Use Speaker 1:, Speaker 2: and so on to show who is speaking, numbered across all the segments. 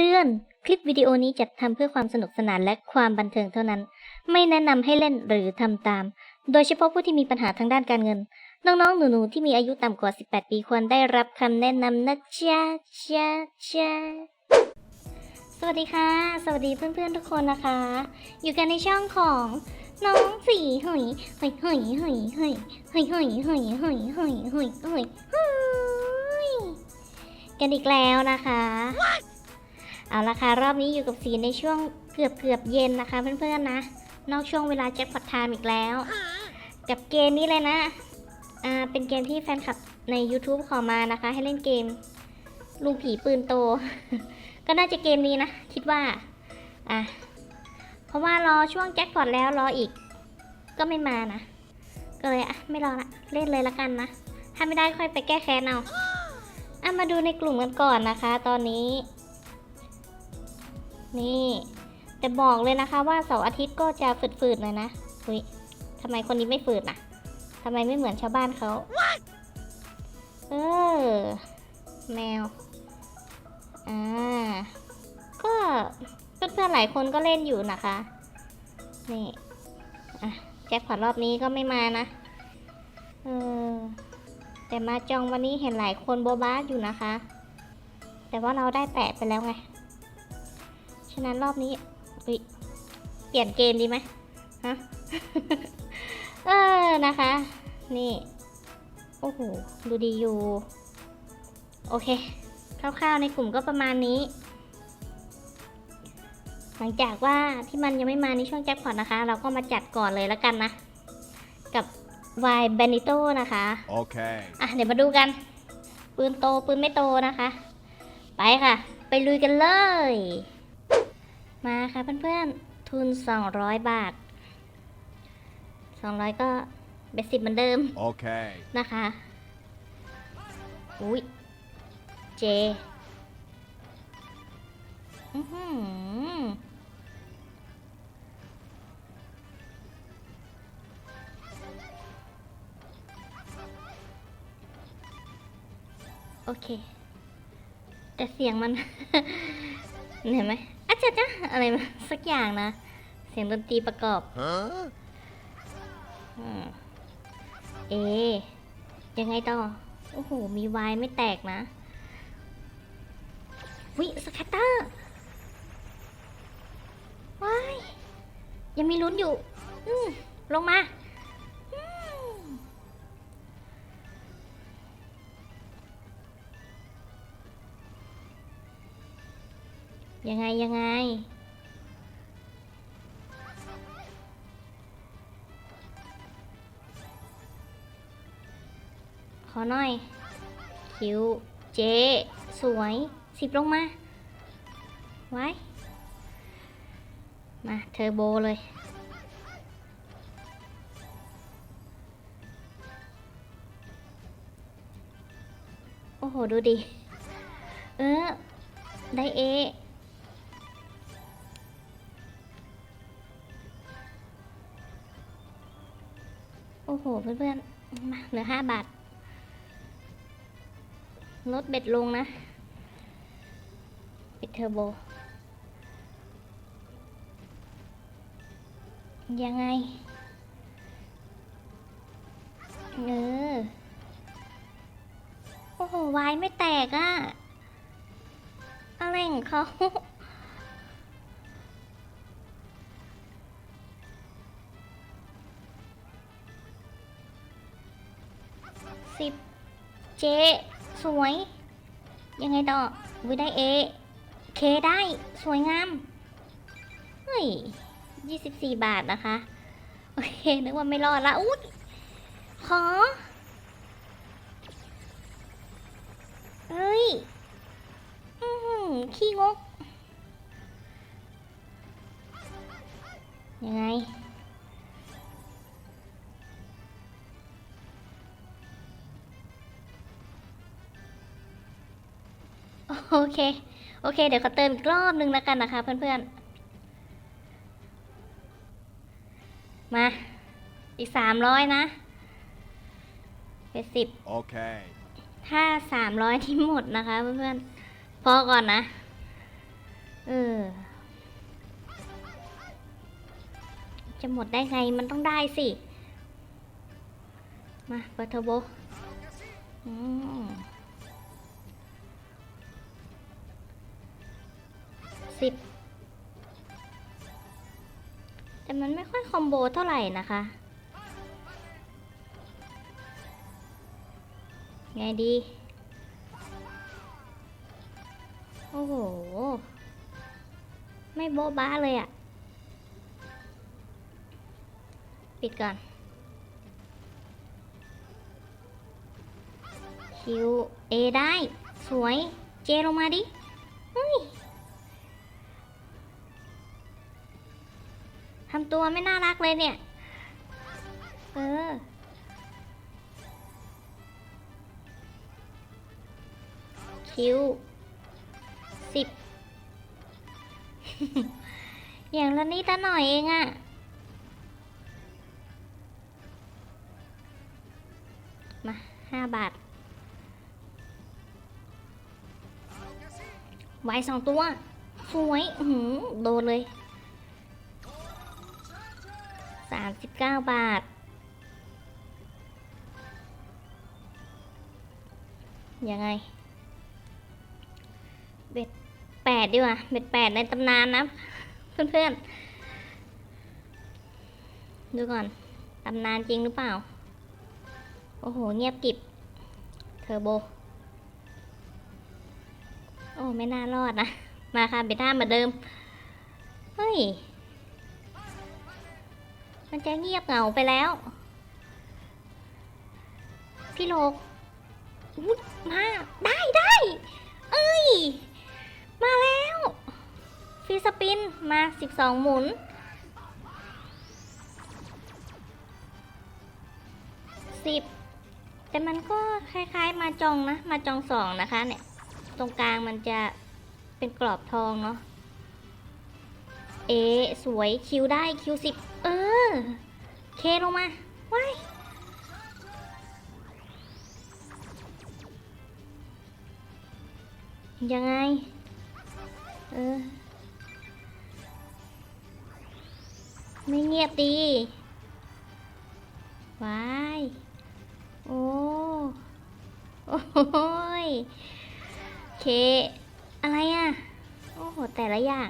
Speaker 1: เตือน คลิปวิดีโอนี้จัดทำเพื่อความสนุกสนานและความบันเทิงเท่านั้น ไม่แนะนำให้เล่นหรือทำตาม โดยเฉพาะผู้ที่มีปัญหาทางด้านการเงิน น้องๆ หนูๆ ที่มีอายุต่ำกว่า 18 ปีควรได้รับคำแนะนำนะจ๊ะจ๊ะจ๊ะสวัสดีค่ะ สวัสดีเพื่อนๆทุกคนนะคะ อยู่กันในช่องของน้องสีหอยหอยหอยหอยหอยหอยหอยหอยหอยหอยหอยหอยหอยกันอีกแล้วนะคะ เอาละค่ะรอบนี้อยู่กับสีในช่วงเกือบเกือบเย็นนะคะเพื่อนๆนะ นอกช่วงเวลาแจ็คพอตไทม์อีกแล้ว กับเกมนี้เลยนะอ่าเป็นเกมที่แฟนคลับใน YouTube ขอมานะคะ ให้เล่นเกมลุงผีปืนโต ก็น่าจะเกมนี้นะ คิดว่าอะเพราะว่ารอช่วงแจ็คพอตแล้วรออีก ก็ไม่มานะ ก็เลยอะไม่รอละเล่นเลยละกันนะถ้าไม่ได้ค่อยไปแก้แค้นเอาอะมาดูในกลุ่มกันก่อนนะคะ ตอนนี้ นี่ แต่บอกเลยนะคะว่าเสาร์อาทิตย์ก็จะฝืดๆหน่อยนะอุ้ยทำไมคนนี้ไม่ฝืดน่ะทำไมไม่เหมือนชาวบ้านเขาเออ แมว อ่า ก็เพื่อนๆหลายคนก็เล่นอยู่นะคะ นี่ อะ แจ็คพอตรอบนี้ก็ไม่มานะ เออ แต่มาจองวันนี้เห็นหลายคนโบบาสอยู่นะคะ แต่ว่าเราได้แปะไปแล้วไงฉะนั้นรอบนี้อุ๊ยเปลี่ยนเกมดีไหมฮะเออนะคะ นี่ โอ้โห ดูดีอยู่ โอเค คร่าวๆในกลุ่มก็ประมาณนี้ หลังจากว่าที่มันยังไม่มาในช่วงแจ็คพอตนะคะ เราก็มาจัดก่อนเลยแล้วกันนะ กับวายเบนิโตนะคะ
Speaker 2: Okay.
Speaker 1: อะ เดี๋ยวมาดูกัน ปืนโต ปืนไม่โตนะคะ ไปค่ะ ไปลุยกันเลย มาค่ะเพื่อนๆ ทุน 200 บาท 200 ก็เบสิบเหมือนเดิม
Speaker 2: Okay.
Speaker 1: นะคะ อุ้ยเจอือหือโอเค แต่เสียงมัน เห็นไหมอา จจะจ้ะอะไรมาสักอย่างนะ เสียงดนตรีประกอบ
Speaker 2: Huh?
Speaker 1: อืมเอ ยังไงต่อ โอ้โห มีวายไม่แตกนะ วิสแคตเตอร์วายยังมีลุ้นอยู่ อืมลงมา ยังไงยังไง ขอหน่อย คิวเจสวยสิบลงมา ไว้ มาเทอร์โบเลย โอ้โห ดูดิ เออ ได้เอ โอ้โห เพื่อนๆมาเหลือห้าบาทลดเบ็ดลงนะ ปิดเทอร์โบ ยังไง เออ โอ้โห วายไม่แตกอะ่ะอะไรของเขา สิบเจ สวย ยังไงต่อวิได้เอเคได้สวยงาม เฮ้ยยี่สิบสี่บาทนะคะ โอเค นึกว่าไม่รอดละอุ๊ยขอเฮ้ย อือหือขี้งก ยังไง โอเค โอเค เดี๋ยวขอเติมอีกรอบนึงแล้วกันนะคะ เพื่อนๆ มา อีกสามร้อยนะ เป็นสิบ
Speaker 2: Okay.
Speaker 1: ถ้าสามร้อยที่หมดนะคะ เพื่อนๆ พอก่อนนะ เออ จะหมดได้ไง มันต้องได้สิ มาเปิดเทอร์โบอืม สิบแต่มันไม่ค่อยคอมโบเท่าไหร่นะคะ ไงดี โอ้โห ไม่โบ๊ะบ้าเลยอะ่ะ ปิดก่อน คิว เอได้ สวย เจลงมาดิเฮ้ย ทำตัวไม่น่ารักเลยเนี่ย เออ คิวสิบ อย่างละนิดละหน่อยเองอะมาห้าบาทไว้สองตัว สวย หือโดนเลย สามสิบาท ยังไง เบ็ดแปดดีกว่า เบ็ดแปดในตำนานนะ เพื่อนๆ ดูก่อน ตำนานจริงหรือเปล่า โอ้โห เงียบกิบ เทอร์โบ โอ้ ไม่น่ารอดนะ มาค่ะ เบต้าเหมือนเดิม เฮ้ย มันจะเงียบเหงาไปแล้ว พี่โลกมาได้ได้เอ้ย มาแล้วฟีสปินมา12หมุน10แต่มันก็คล้ายๆมาจองนะ มาจองสองนะคะเนี่ย ตรงกลางมันจะเป็นกรอบทองเนาะ เอสวยคิวได้คิวสิบ เออ เคลงมาว้ายยังไง เออ ไม่เงียบดีว้ายโอ้โอ้ยเค อะไรอะ โอ้โห แต่ละอย่าง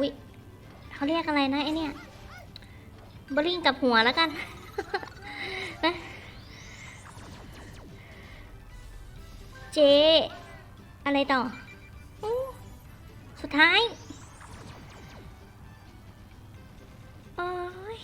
Speaker 1: วิเขาเรียกอะไรนะไอเนี่ยบริงกับหัวแล้วกันนะเจ อะไรต่อ สุดท้ายโอ้ย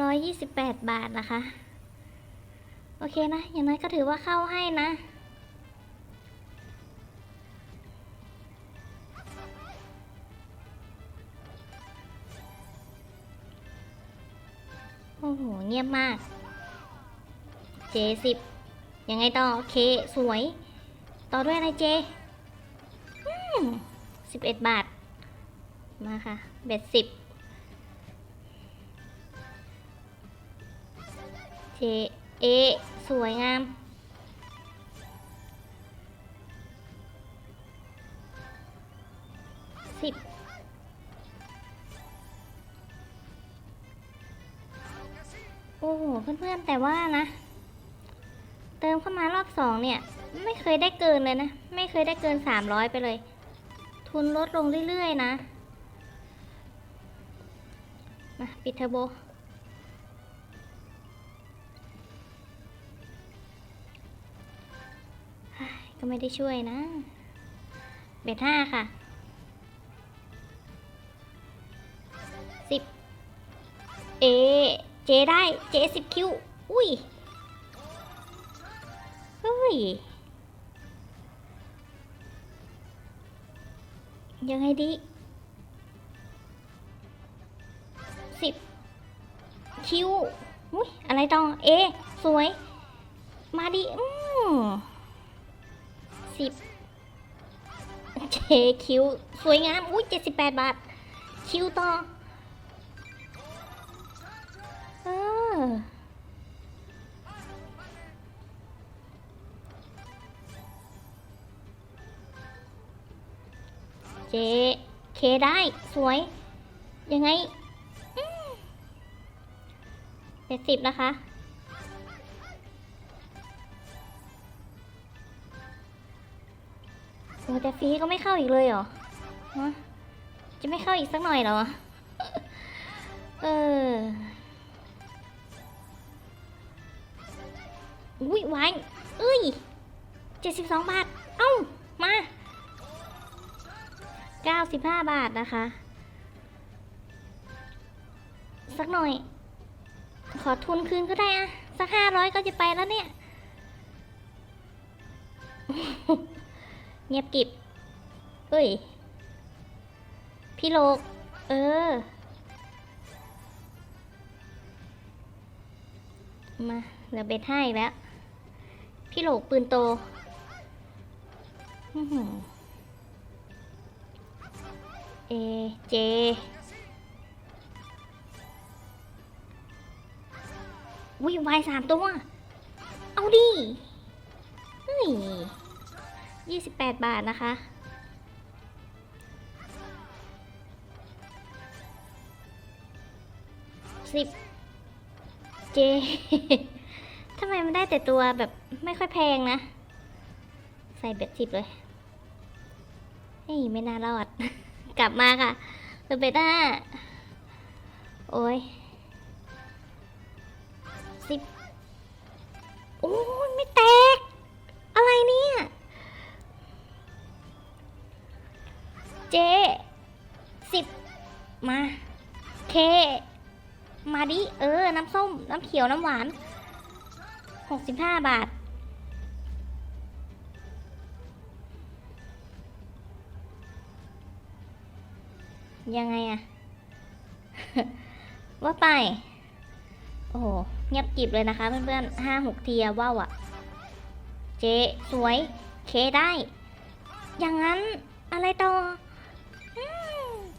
Speaker 1: ร้อยยี่สิบแปดบาทนะคะ โอเคนะ อย่างน้อยก็ถือว่าเข้าให้นะ เงียบมาก เจสิบยังไงต่อเคสวย ต่อด้วยอะไรเจสิบเอ็ดบาท มาค่ะ เบ็ดสิบเจเอสวยงาม อ้โหเพื่อนๆแต่ว่านะ เติมเข้ามารอบสองเนี่ย ไม่เคยได้เกินเลยนะ ไม่เคยได้เกินสามร้อยไปเลย ทุนลดลงเรื่อยๆนะมาปิดเทอร์โบก็ไม่ได้ช่วยนะ เบ็ดห้าค่ะสิบเอ เจได้ เจสิบคิว อุ้ย เฮ้ย ยังไงดีสิบคิว อุ้ย อะไรต่อ เอ สวย มาดิอืมสิบเจคิว สวยงาม อุ้ยเจ็ดสิบแปดบาท คิวต่อเออ เจ เคได้สวย ยังไงเจ็ดสิบนะคะ โอ้แต่ฟรีก็ไม่เข้าอีกเลยเหรอฮะจะไม่เข้าอีกสักหน่อยเหรอ เออ อุ้ยวายเอ้ยเจ็ดสิบสองบาท 95 บาทนะคะ สักหน่อย ขอทุนคืนก็ได้อะสักห้าร้อยก็จะไปแล้วเนี่ย เงียบกิบเอ้ย พี่โลก เออ มาเหลือเบ็ดให้แล้ว พี่โลกปืนโต อืออ เอเจวิวายสามตัว เอาดิเฮ้ยยี่สิบแปดบาทนะคะสิบเจทำไมมันได้แต่ตัวแบบไม่ค่อยแพงนะ ใส่เบ็ดสิบเลยเฮ้ยไม่น่ารอด กลับมาค่ะเหลือเบ็ดห้าโอ้ยสิบโอ้ยไม่แตก อะไรเนี่ย เจสิบมา เค มาดิ เออ น้ำส้ม น้ำเขียว น้ำหวานหกสิบห้าบาท ยังไงอะว่าไป โอ้โห เงียบกิบเลยนะคะเพื่อนๆห้าหกเทีอะว่าวอะเจสวย เคได้ อย่างนั้นอะไรต่อ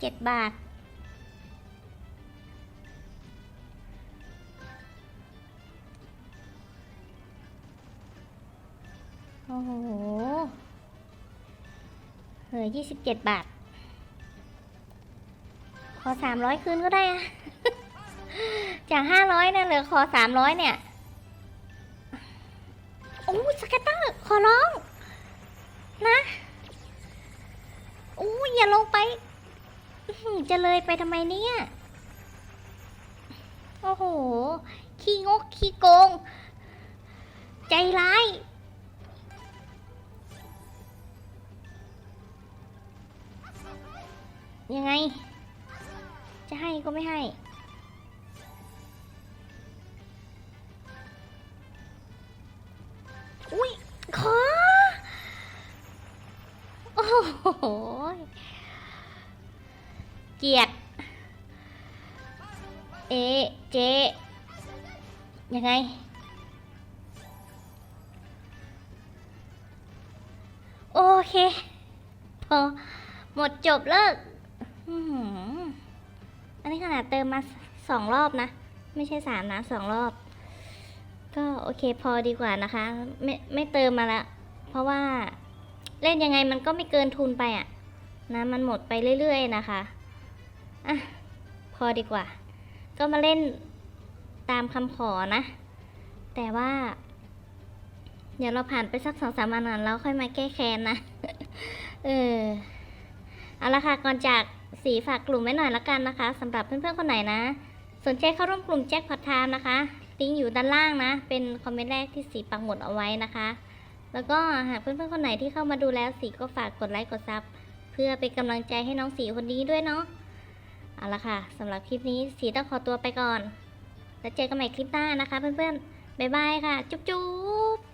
Speaker 1: เจ็ดบาท โอ้โห เหลือยี่สิบเจ็ดบาท ขอสามร้อยคืนก็ได้อะจากห้าร้อยเนี่ยเหลือขอสามร้อยเนี่ยโอ้สเก็ตเตอร์ขอร้อง นะโอ้อย่าลงไป จะเลยไปทำไมเนี่ย โอ้โห ขี้งกขี้โกง ใจร้ายยังไง จะให้ก็ไม่ให้ อุ้ยขอ โอ้โห เกียด เอ เจ ยังไงโอเค พอ หมดจบเลิก อื อันนี้ขนาดเติมมาสองรอบนะ ไม่ใช่สามนะสองรอบ ก็โอเคพอดีกว่านะคะ ไม่ไม่เติมมาล้วเพราะว่าเล่นยังไงมันก็ไม่เกินทุนไปอะนะมันหมดไปเรื่อยๆนะคะอะพอดีกว่า ก็มาเล่นตามคำขอนะ แต่ว่า เดี๋ยวเราผ่านไปสักสองสามวันก่อนแล้วค่อยมาแก้แค้นนะ เออ เอาละค่ะก่อนจากสีฝากกลุ่มไว้หน่อยละกันนะคะสำหรับเพื่อนๆคนไหนนะ สนใจเข้าร่วมกลุ่มแจ็คพอตไทม์นะคะลิงก์อยู่ด้านล่างนะ เป็นคอมเมนต์แรกที่สีปักหมุดเอาไว้นะคะ แล้วก็หากเพื่อนๆคนไหนที่เข้ามาดูแล้วสีก็ฝากกดไลค์กดซับเพื่อเป็นกำลังใจให้น้องสีคนนี้ด้วยเนาะเอาละค่ะสำหรับคลิปนี้สีต้องขอตัวไปก่อน แล้วเจอกันใหม่คลิปหน้านะคะ เพื่อนๆบ๊ายบายค่ะ จุ๊บๆ